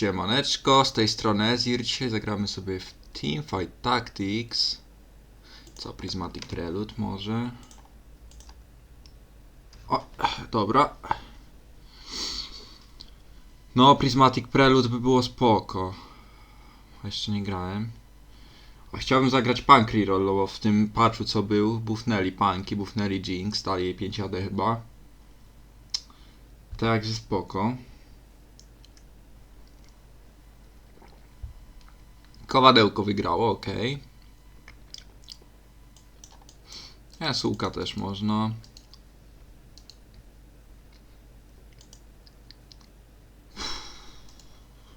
Siemaneczko, z tej strony Ezir. Dzisiaj zagramy sobie w Teamfight Tactics. Co, Prismatic Prelude może? O, dobra. No, Prismatic Prelude by było spoko. Jeszcze nie grałem. Chciałbym zagrać Punk Reroll, bo w tym patchu co był, buffnęli Punki, buffnęli Jinx, dali jej 5 AD chyba. Także spoko. Kowadełko wygrało, ok. Jasułka też można.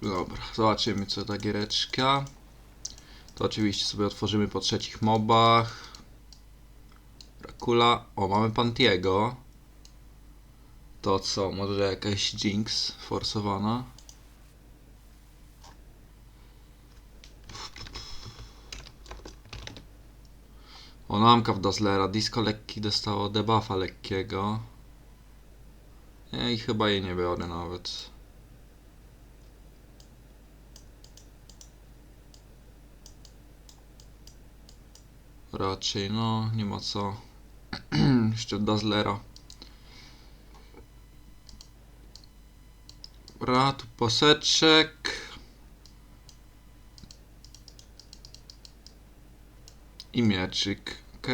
Dobra, zobaczymy co ta giereczka. To oczywiście sobie otworzymy po trzecich mobach. Dracula. O, mamy Pantiego. To co, może jakaś Jinx forsowana? O, namka w Dazzlera. Disco lekki dostało debuffa lekkiego. I chyba jej nie biorę nawet. Raczej, no, nie ma co. Jeszcze Dazzlera. Dobra, tu poseczek. I mieczyk, ok.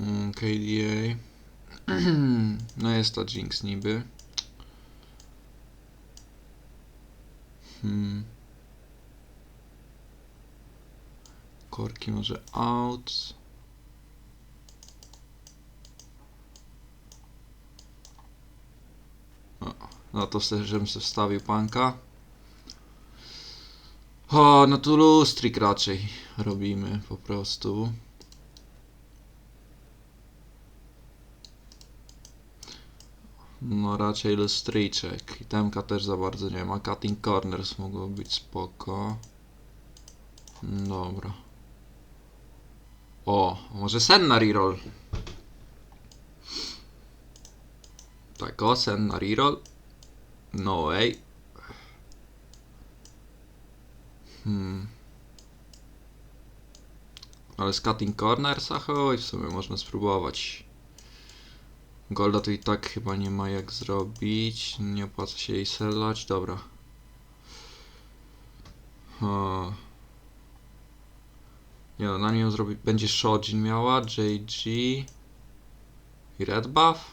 Mm, KDA. No jest to Jinx niby. Hmm. Korki może out. O, no to sobie, żebym sobie wstawił panka. O, no tu lustrik raczej robimy po prostu. No raczej lustryczek. I temka też za bardzo nie ma. Cutting corners mogło być spoko. Dobra. O, może sen na reroll. Tak, o, sen na reroll. No way. Hmm. Ale z cutting corners, a chodź, w sumie można spróbować. Golda to i tak chyba nie ma jak zrobić. Nie opłaca się jej selać. Dobra. Nie no, na nią zrobi... Będzie Shojin miała, JG i Red Buff.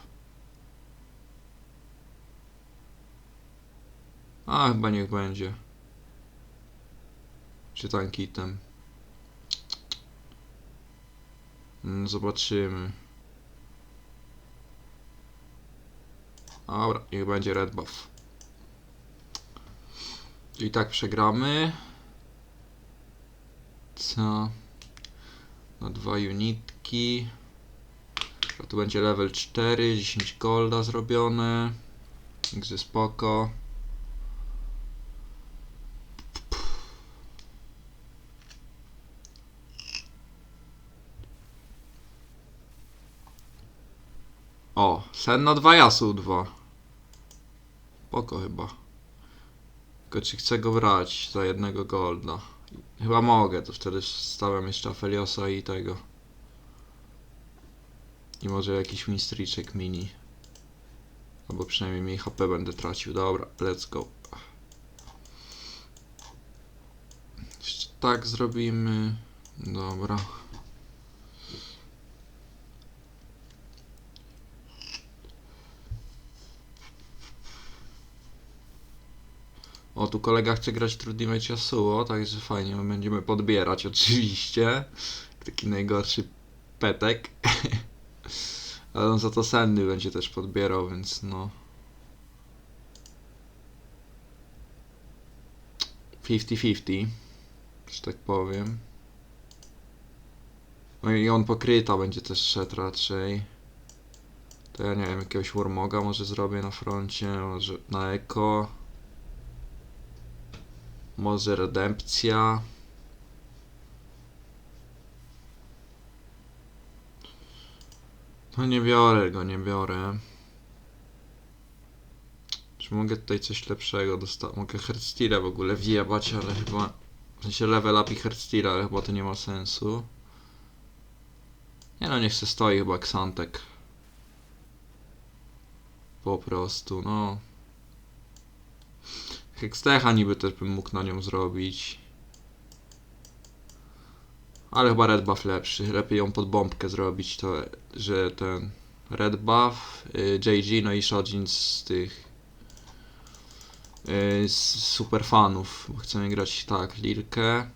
A, chyba niech będzie. Czy tankitem. Mm, Zobaczymy. Dobra, niech będzie red buff. I tak przegramy. Co? Na dwa unitki. A tu będzie level 4, 10 golda zrobione. Także spoko. O, sen na dwa jasu dwa. Poko chyba. Tylko czy chcę go brać za jednego golda? Chyba mogę, to wtedy stawiam jeszcze Afeliosa i tego. I może jakiś mistriczek mini. Albo przynajmniej mniej HP będę tracił. Dobra, let's go. Jeszcze tak zrobimy. Dobra. O, tu kolega chce grać Trudny Mecz Yasuo, także fajnie, my będziemy podbierać oczywiście. Taki najgorszy petek. Ale on za to senny będzie też podbierał, więc no. 50-50, że tak powiem. No i on pokryta będzie też szedł raczej. To ja nie wiem, jakiegoś Warmoga może zrobię na froncie, może na eko. Może redempcja. No nie biorę go, nie biorę. Czy mogę tutaj coś lepszego dostać? Mogę Heartsteala w ogóle wjebać, ale chyba... W sensie level up i Heartsteala, ale chyba to nie ma sensu. Nie no, niech se stoi chyba Xantek. Po prostu, no. Hextecha niby też bym mógł na nią zrobić. Ale chyba red buff lepszy. Lepiej ją pod bombkę zrobić, to że ten red buff, y, JG, no i Shojin z tych y, z super fanów, bo chcemy grać tak, Lirkę,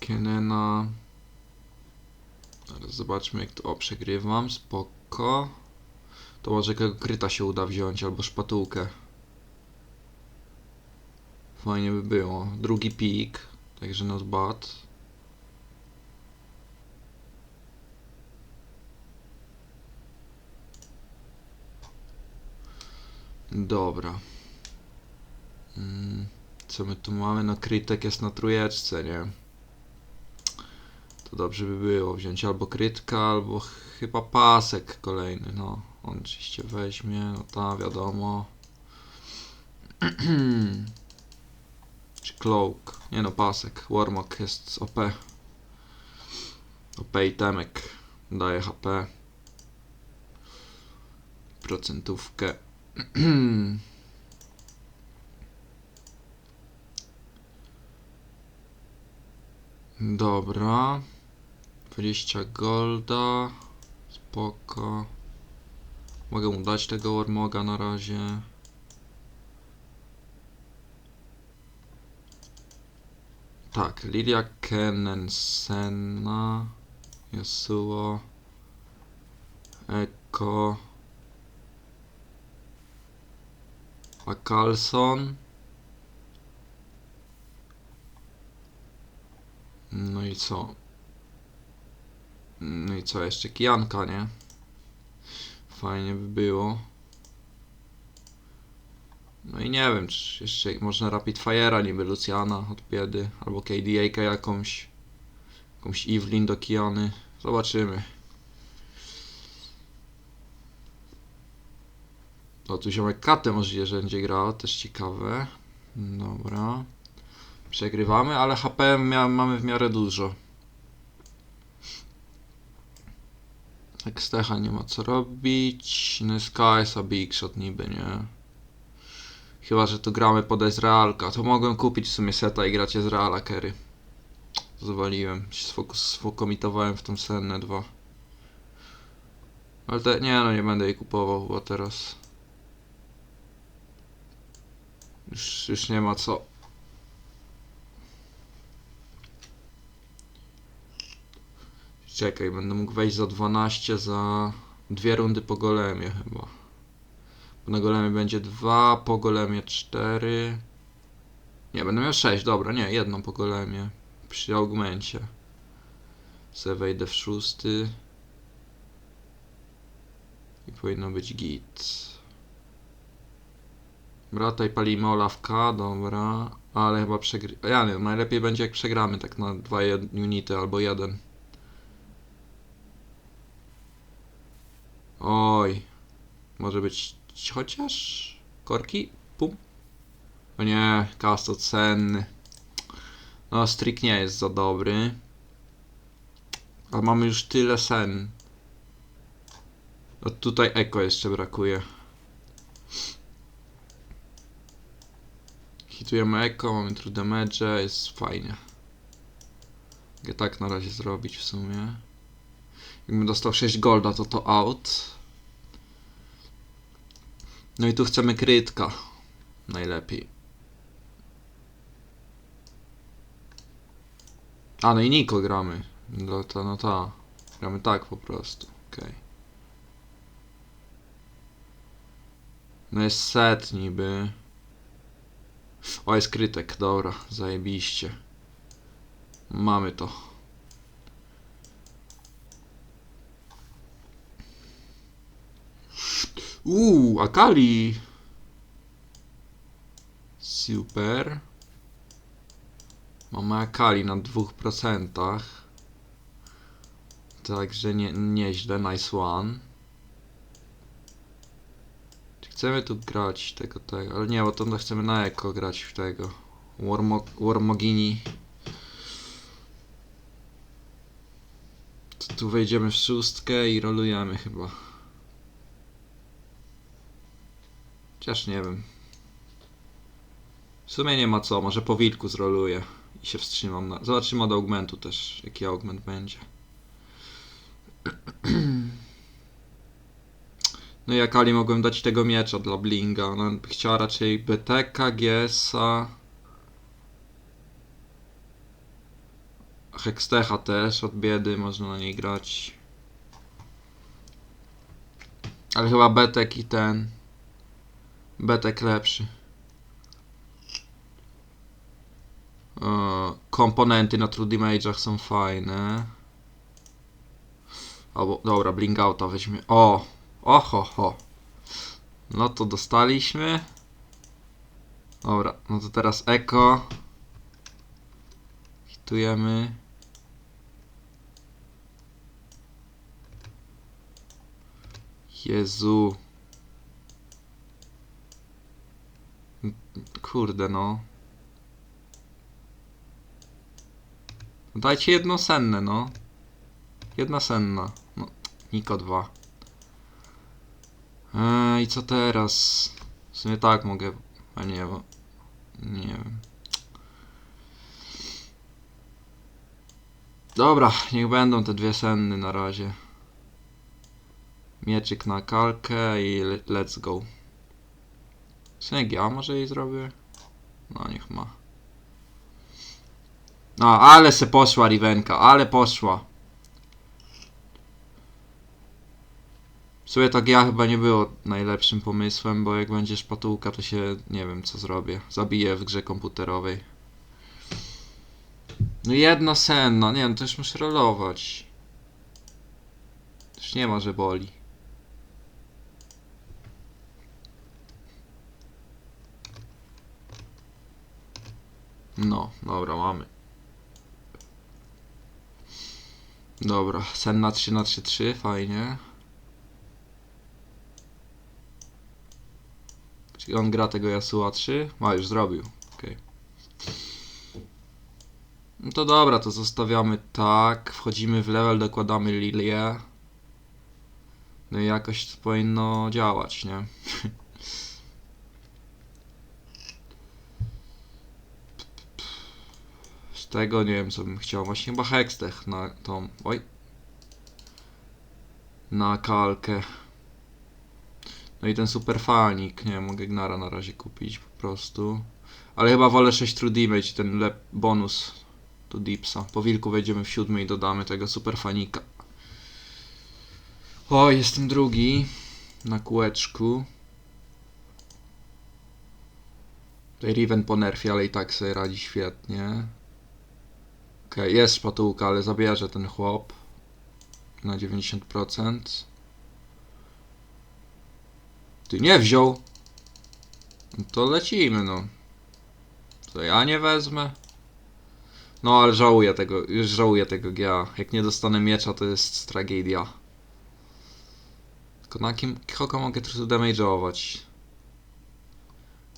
Kenena. Zobaczmy jak to. O, przegrywam, spoko. To może jakiego kryta się uda wziąć, albo szpatułkę. Fajnie by było. Drugi pik, także not bad. Dobra. Mm, co my tu mamy? No krytek jest na trójeczce, nie? To dobrze by było wziąć albo krytka, albo chyba pasek kolejny, no. On oczywiście weźmie, no ta wiadomo. Czy cloak? Nie no, pasek. Warmok jest OP. OP temek. Daje HP. Procentówkę. Dobra. 20 golda. Spoko. Mogę mu dać tego Warmoga na razie. Tak, Lilia Kennen, Senna, Yasuo, Eko, a Carlson. No i co? No i co jeszcze? Kijanka, nie? Fajnie by było. No i nie wiem, czy jeszcze można Rapid Fire'a niby Luciana od biedy, albo KDA jakąś, jakąś Evelyn do Kiany. Zobaczymy. O, tu ziomek Katę możliwe, że będzie grał, też ciekawe. Dobra. Przegrywamy, ale HP mamy w miarę dużo. Ekstecha nie ma co robić. No jest a big shot niby, nie? Chyba, że tu gramy pod Ezrealka. To mogłem kupić w sumie seta i grać Ezreala Kerry. Zwaliłem. Sfokus- Sfokomitowałem w tą sennę 2. Ale te, nie no, nie będę jej kupował chyba teraz. Już, już nie ma co. Czekaj, będę mógł wejść za 12 za dwie rundy po golemie chyba. Bo na golemie będzie 2, po golemie 4. Nie, będę miał 6, dobra, nie, jedną po golemie. Przy augmencie. Se wejdę w szósty. I powinno być git. Dobra, tutaj palimy Olawka, dobra. Ale chyba przegry... Ja nie najlepiej będzie jak przegramy tak na dwa unity albo jeden. Oj. Może być chociaż korki? Pum. O nie, kasto cenny. No, strik nie jest za dobry. A mamy już tyle sen. O, tutaj eko jeszcze brakuje. Hitujemy eko, mamy true damage, jest fajnie. Mogę tak na razie zrobić w sumie. Jakbym dostał 6 golda, to to out. No i tu chcemy krytka. Najlepiej. A, no i Niko gramy. No to, no ta. Gramy tak po prostu. Okej. No jest set niby. O, jest krytek, dobra, zajebiście. Mamy to. Uuu, Akali! Super. Mamy Akali na 2%. Także nie, nieźle, nice one. Chcemy tu grać tego, tego, ale nie, bo to chcemy na eko grać w tego. Warmo, Warmogini. To tu wejdziemy w szóstkę i rolujemy chyba. Chociaż nie wiem. W sumie nie ma co, może po wilku zroluję i się wstrzymam na... Zobaczymy od augmentu też, jaki augment będzie. No i jak Ali mogłem dać tego miecza dla Blinga, ona by chciała raczej BTK, GS-a... Hextecha też, od biedy można na niej grać. Ale chyba Betek i ten... Betek lepszy. Komponenty na True Damage'ach są fajne. Albo, dobra, Blingouta weźmie. O! Oho, ho. No to dostaliśmy. Dobra, no to teraz Eko. Hitujemy. Jezu. Kurde no. Dajcie jedno senne, no. Jedna senna. No, Niko 2. Eee, I co teraz? W sumie tak mogę. A nie, bo. Nie wiem. Dobra, niech będą te dwie senny na razie. Mieczyk na kalkę i le- let's go. Ja może jej zrobię? No niech ma. No, ale se poszła Rivenka, ale poszła. W sumie tak ja chyba nie było najlepszym pomysłem, bo jak będzie szpatułka, to się nie wiem co zrobię. Zabiję w grze komputerowej. No jedna senna, nie no już muszę rolować. Już nie ma, że boli. No, dobra, mamy. Dobra, senna 3 na 3 3 fajnie. Czyli on gra tego Yasuo 3? Ma, już zrobił. Okej. No to dobra, to zostawiamy tak. Wchodzimy w level, dokładamy lilię. No i jakoś to powinno działać, nie? Z tego nie wiem co bym chciał. Właśnie chyba Hextech na tą. Oj. Na kalkę. No i ten super falnik, nie mogę Ignara na razie kupić po prostu. Ale chyba wolę 6 True Damage, ten lep bonus do Dipsa. Po wilku wejdziemy w siódmy i dodamy tego super fanika. O, jestem drugi na kółeczku. Tutaj Riven po nerfie, ale i tak sobie radzi świetnie. Okej, jest szpatułka, ale zabierze ten chłop na 90%. Ty nie wziął. No to lecimy, no. To ja nie wezmę. No, ale żałuję tego, już żałuję tego GA. Jak nie dostanę miecza, to jest tragedia. Tylko na kim, kogo mogę true damage'ować?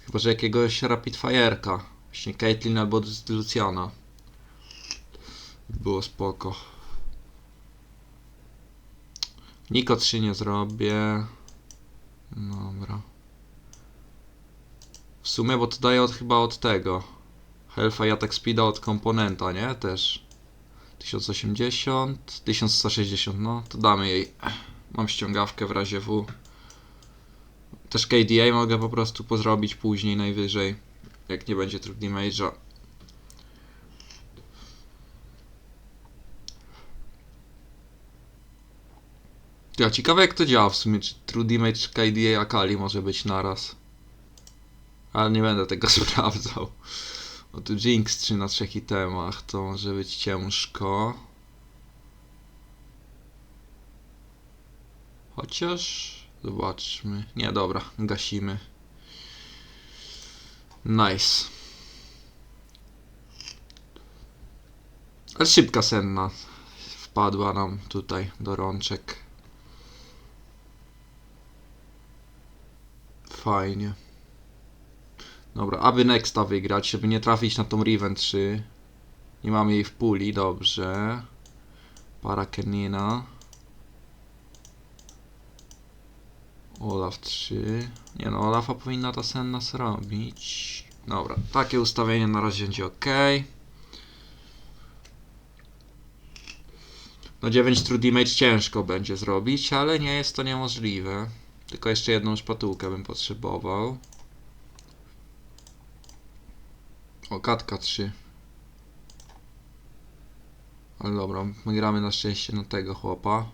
Chyba, że jakiegoś Rapid Fire'ka. Właśnie Caitlyn albo Luciana. Było spoko. Niko 3 nie zrobię. Dobra. W sumie, bo to daje od, chyba od tego. Health i Attack Speeda od komponenta, nie? Też. 1080, 1160, no to damy jej. Mam ściągawkę w razie W. Też KDA mogę po prostu pozrobić później najwyżej. Jak nie będzie True Damage'a. Ja ciekawe jak to działa w sumie, czy True Damage, KDA, Akali może być naraz. Ale nie będę tego sprawdzał. O tu Jinx 3 na 3 itemach, to może być ciężko. Chociaż... Zobaczmy. Nie, dobra, gasimy. Nice. Ale szybka senna wpadła nam tutaj do rączek. Fajnie. Dobra, aby Nexta wygrać, żeby nie trafić na tą Riven 3. Nie mamy jej w puli, dobrze. Para Kenina. Olaf 3. Nie no, Olafa powinna ta senna zrobić. Dobra, takie ustawienie na razie będzie ok. No 9 true damage ciężko będzie zrobić, ale nie jest to niemożliwe. Tylko jeszcze jedną szpatułkę bym potrzebował. O, katka 3. Ale dobra, my gramy na szczęście na tego chłopa.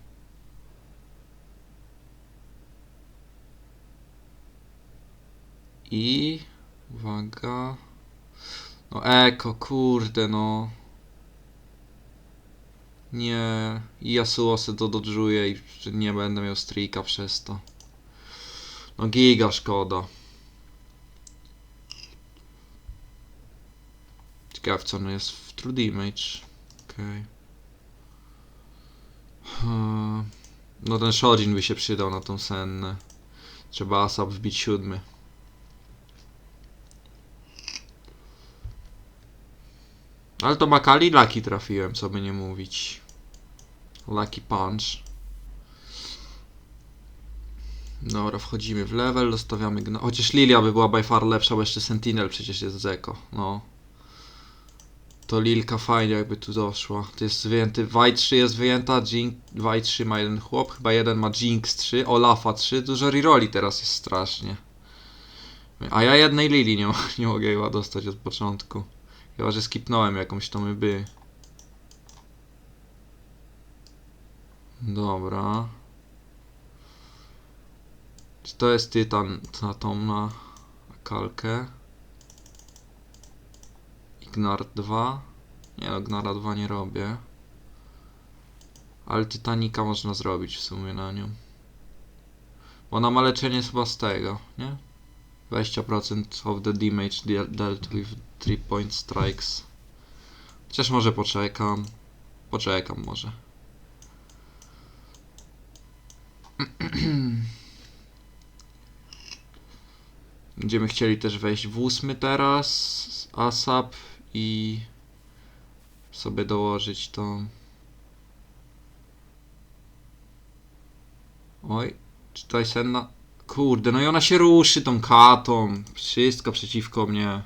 I... Uwaga... No eko, kurde no... Nie... I Yasuo se to dodżuje i nie będę miał streaka przez to. No giga szkoda. Ciekaw co on jest w True Damage. Okej. Hmm. No ten Shojin by się przydał na tą sennę. Trzeba ASAP wbić siódmy. Ale to Makali Lucky trafiłem, co by nie mówić. Lucky Punch. Dobra, wchodzimy w level, dostawiamy gna... Chociaż Lilia by była by far lepsza, bo jeszcze Sentinel przecież jest Zeko. No. To Lilka fajnie jakby tu doszła. To jest wyjęty, White 3 jest wyjęta, Jink, White 3 ma jeden chłop, chyba jeden ma Jinx 3, Olafa 3, dużo reroli teraz jest strasznie. A ja jednej Lili nie, nie mogę chyba dostać od początku. Chyba, że skipnąłem jakąś to my by. Dobra. Czy to jest tytan na tą na kalkę? Ignar 2. Nie no, Gnara 2 nie robię. Ale Titanika można zrobić w sumie na nią. Bo ona ma leczenie chyba z tego, nie? 20% of the damage de- dealt with 3 point strikes. Chociaż może poczekam. Poczekam może. Będziemy chcieli też wejść w ósmy teraz. ASAP i sobie dołożyć tą. Oj, czy tutaj senna. Kurde, no i ona się ruszy tą katą. Wszystko przeciwko mnie.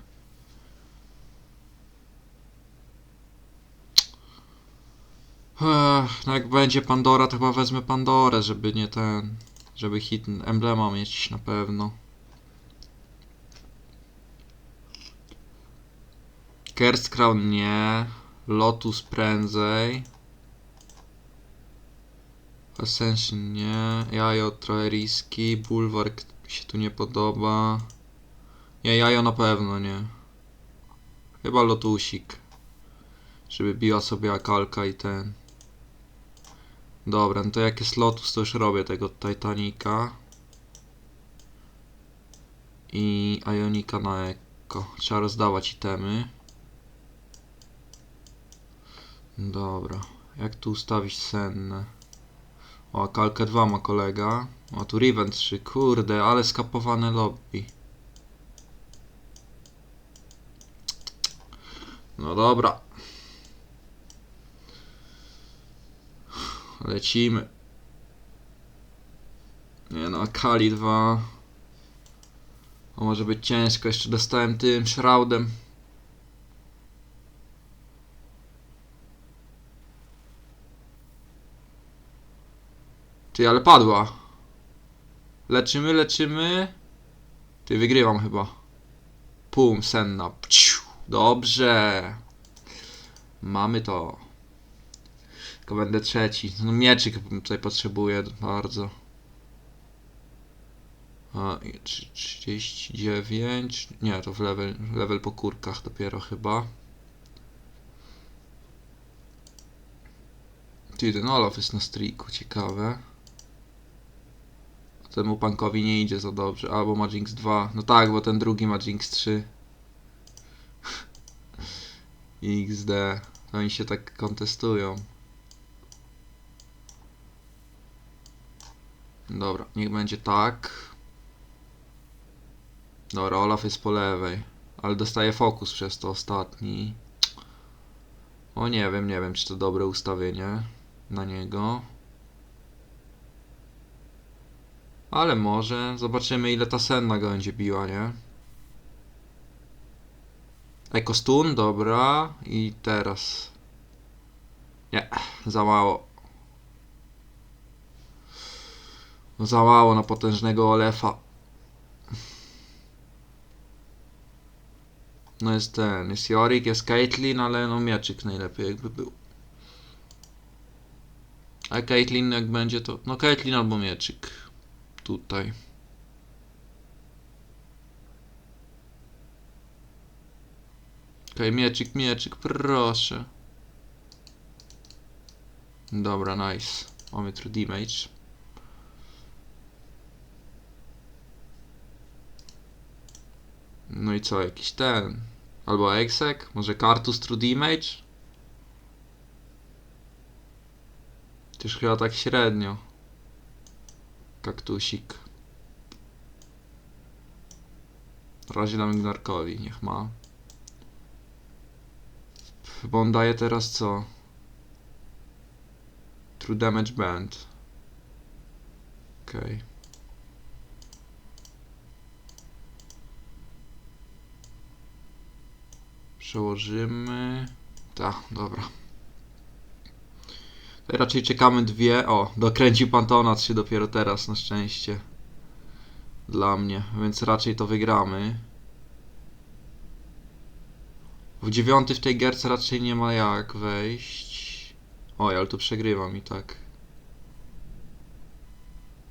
Ech, no jak będzie Pandora, to chyba wezmę Pandorę, żeby nie ten. Żeby hit emblema mieć na pewno. Crown nie. Lotus prędzej. Ascension nie. Jajo trochę riski. Bulwark się tu nie podoba. Nie, jajo na pewno nie. Chyba lotusik. Żeby biła sobie akalka i ten. Dobra, no to jak jest lotus, to już robię tego Titanica. I Ionika na eko. Trzeba rozdawać itemy. Dobra. Jak tu ustawić senne? O, kalkę 2 ma kolega. O, tu Riven 3. Kurde, ale skapowane lobby. No dobra. Lecimy. Nie no, Kali 2. O, może być ciężko. Jeszcze dostałem tym shroudem. Ty, ale padła. Leczymy, leczymy. Ty, wygrywam chyba. Pum, senna. Pciu. Dobrze. Mamy to. Tylko będę trzeci. No mieczyk tutaj potrzebuję bardzo. A, i trzy- 39. Nie, to w level, level po kurkach dopiero chyba. Ty, ten Olaf jest na streaku, ciekawe. Temu punkowi nie idzie za dobrze. Albo ma Jinx 2. No tak, bo ten drugi ma Jinx 3. XD. Oni się tak kontestują. Dobra, niech będzie tak. Dobra, Olaf jest po lewej. Ale dostaje fokus przez to ostatni. O nie wiem, nie wiem czy to dobre ustawienie na niego. Ale może. Zobaczymy ile ta senna go będzie biła, nie? Ekostun, dobra. I teraz. Nie, za mało. Za mało na potężnego Olefa. No jest ten, jest Jorik, jest Caitlyn, ale no mieczyk najlepiej jakby był. A Caitlyn jak będzie to... No Caitlyn albo mieczyk. Tutaj. Okej, mieczyk, mieczyk, proszę. Dobra, nice. Mamy true damage. No i co, jakiś ten. Albo Exek? Może Kartus True Damage? Też chyba tak średnio. Kaktusik. Razie dam Ignarkowi, niech ma. Bo on daje teraz co? True Damage Band. Okej. Przełożymy. Tak, dobra. Raczej czekamy dwie. O, dokręcił Pantonat się dopiero teraz, na szczęście. Dla mnie, więc raczej to wygramy. W dziewiąty w tej gierce raczej nie ma jak wejść. Oj, ale tu przegrywam i tak.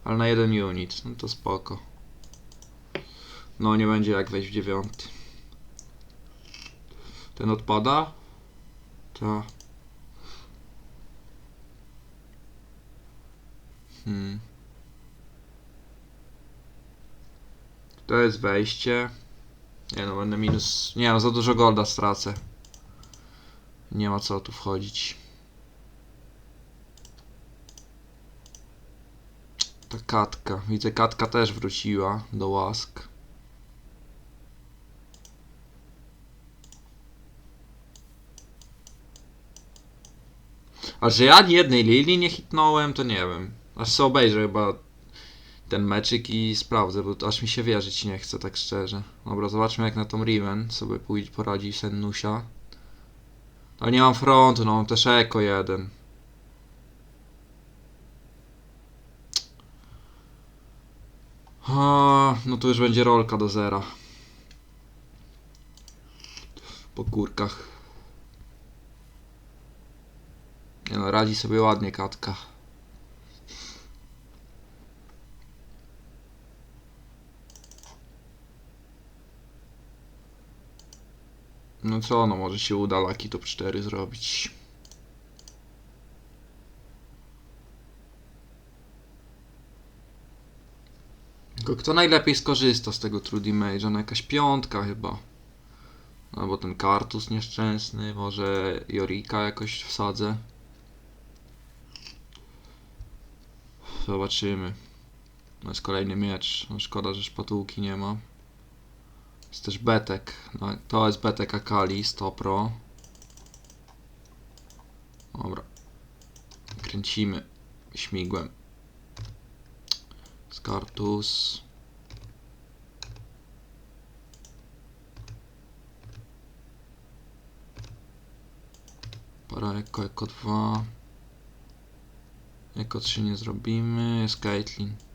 Ale na jeden unit, no to spoko. No nie będzie jak wejść w dziewiąty. Ten odpada? To. Hmm. To jest wejście. Nie no, będę minus... Nie no, za dużo golda stracę. Nie ma co tu wchodzić. Ta katka. Widzę, katka też wróciła do łask. A że ja jednej lilii nie hitnąłem, to nie wiem. Aż sobie obejrzę chyba ten meczyk i sprawdzę, bo aż mi się wierzyć nie chce, tak szczerze. Dobra, zobaczmy jak na tą Riven sobie pójdzie, poradzi Sennusia. Ale nie mam frontu, no mam też Eko jeden. A, no to już będzie rolka do zera. Po kurkach. Nie no, radzi sobie ładnie katka. No co, no może się uda Lucky Top 4 zrobić. Tylko kto najlepiej skorzysta z tego True Damage'a? No jakaś piątka chyba. Albo ten Kartus nieszczęsny, może Jorika jakoś wsadzę. Zobaczymy. No jest kolejny miecz. No szkoda, że szpatułki nie ma. Jest też Betek. No, to jest Betek Akali 100 Pro. Dobra. Kręcimy śmigłem. Skartus. Para Eko, Eko 2. Eko 3 nie zrobimy. Jest.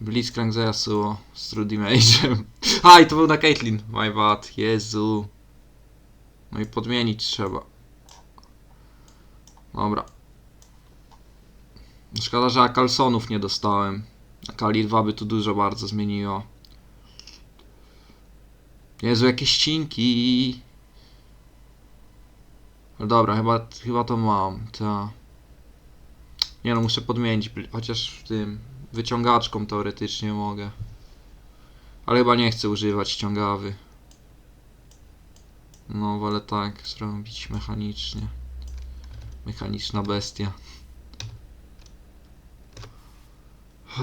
Blitzcrank za Yasuo z True Damage'em. A, i to był na Caitlyn. My bad. Jezu. No i podmienić trzeba. Dobra. Szkoda, że Akalsonów nie dostałem. Akali 2 by tu dużo bardzo zmieniło. Jezu, jakie ścinki. No dobra, chyba, chyba to mam. Ta. Nie no, muszę podmienić. Chociaż w tym wyciągaczką teoretycznie mogę. Ale chyba nie chcę używać ściągawy. No, wolę tak zrobić mechanicznie. Mechaniczna bestia.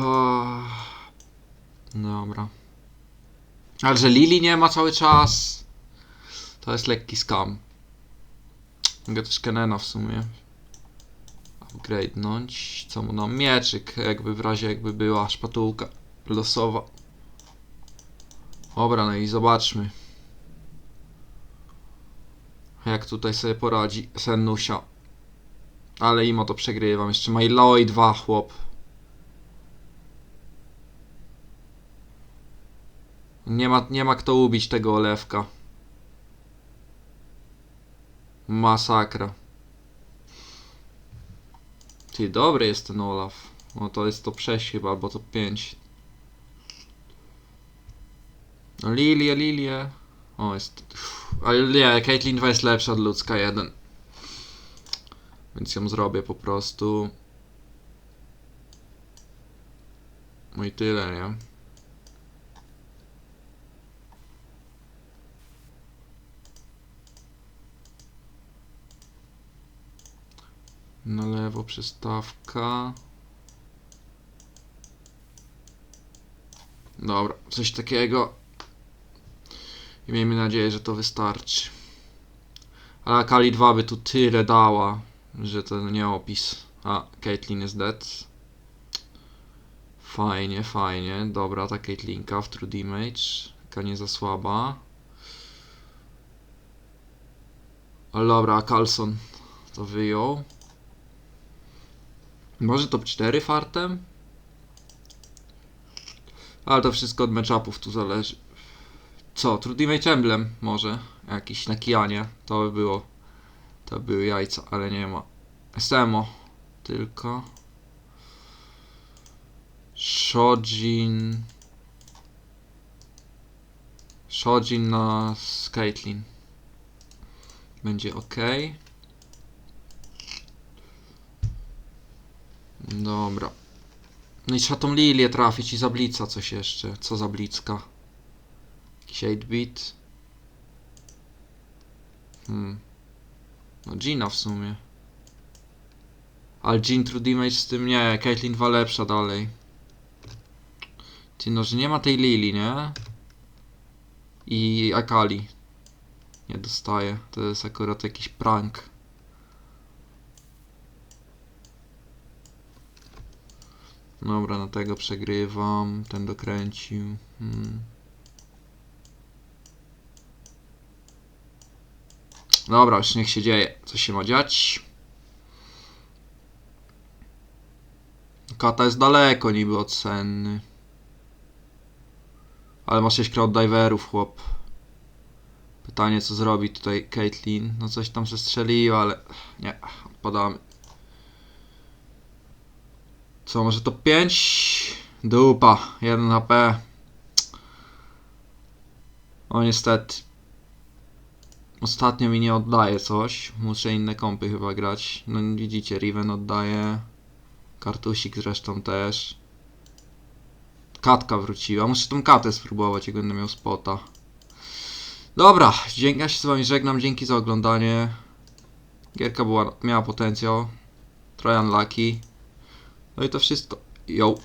Dobra. Ale że Lili nie ma cały czas. To jest lekki scam. Mogę też Kenena w sumie. Upgrade'nąć. Co mu dam? Mieczyk, jakby w razie jakby była szpatułka losowa. Dobra, no i zobaczmy. Jak tutaj sobie poradzi Sennusia. Ale imo to przegrywam. Jeszcze ma Lloyd 2 chłop. Nie ma, nie ma kto ubić tego olewka. Masakra. Ty, dobry jest ten Olaf. No to jest to 6 chyba, albo to 5. No Lilię, Lilię. O, jest... Uff, Ale nie, Caitlyn 2 jest lepsza od ludzka 1. Więc ją zrobię po prostu. No i tyle, nie? Na lewo przystawka. Dobra, coś takiego. I miejmy nadzieję, że to wystarczy. Ale Akali 2 by tu tyle dała, że to nie opis. A, Caitlyn jest dead. Fajnie, fajnie. Dobra, ta Caitlinka w True Damage. Taka nie za słaba. Ale dobra, Carlson to wyjął. Może top 4 fartem? Ale to wszystko od matchupów tu zależy. Co? True Damage Emblem może? Jakiś na Kianie. To by było. To były jajca, ale nie ma. SMO. Tylko. Shojin. Shojin na Caitlyn. Będzie ok. Dobra. No i trzeba tą Lilię trafić i zablica coś jeszcze. Co za blicka? Jakiś 8-bit. Hmm. No Gina w sumie. Ale Jean True Damage z tym nie. Caitlyn 2 lepsza dalej. Ty no, że nie ma tej Lili, nie? I Akali. Nie dostaje. To jest akurat jakiś prank. Dobra, na tego przegrywam. Ten dokręcił. Hmm. Dobra, już niech się dzieje. Co się ma dziać? Kata jest daleko niby od senny. Ale ma 6 crowd diverów, chłop. Pytanie, co zrobi tutaj Caitlyn. No coś tam zestrzeliła, ale nie, odpadamy. Co, może to 5? Dupa, 1 HP. O niestety. Ostatnio mi nie oddaje coś. Muszę inne kompy chyba grać. No widzicie, Riven oddaje. Kartusik zresztą też. Katka wróciła. Muszę tą katę spróbować, jak będę miał spota. Dobra, ja się z wami żegnam. Dzięki za oglądanie. Gierka była, miała potencjał. Trojan Lucky. No i to wszystko. Yo.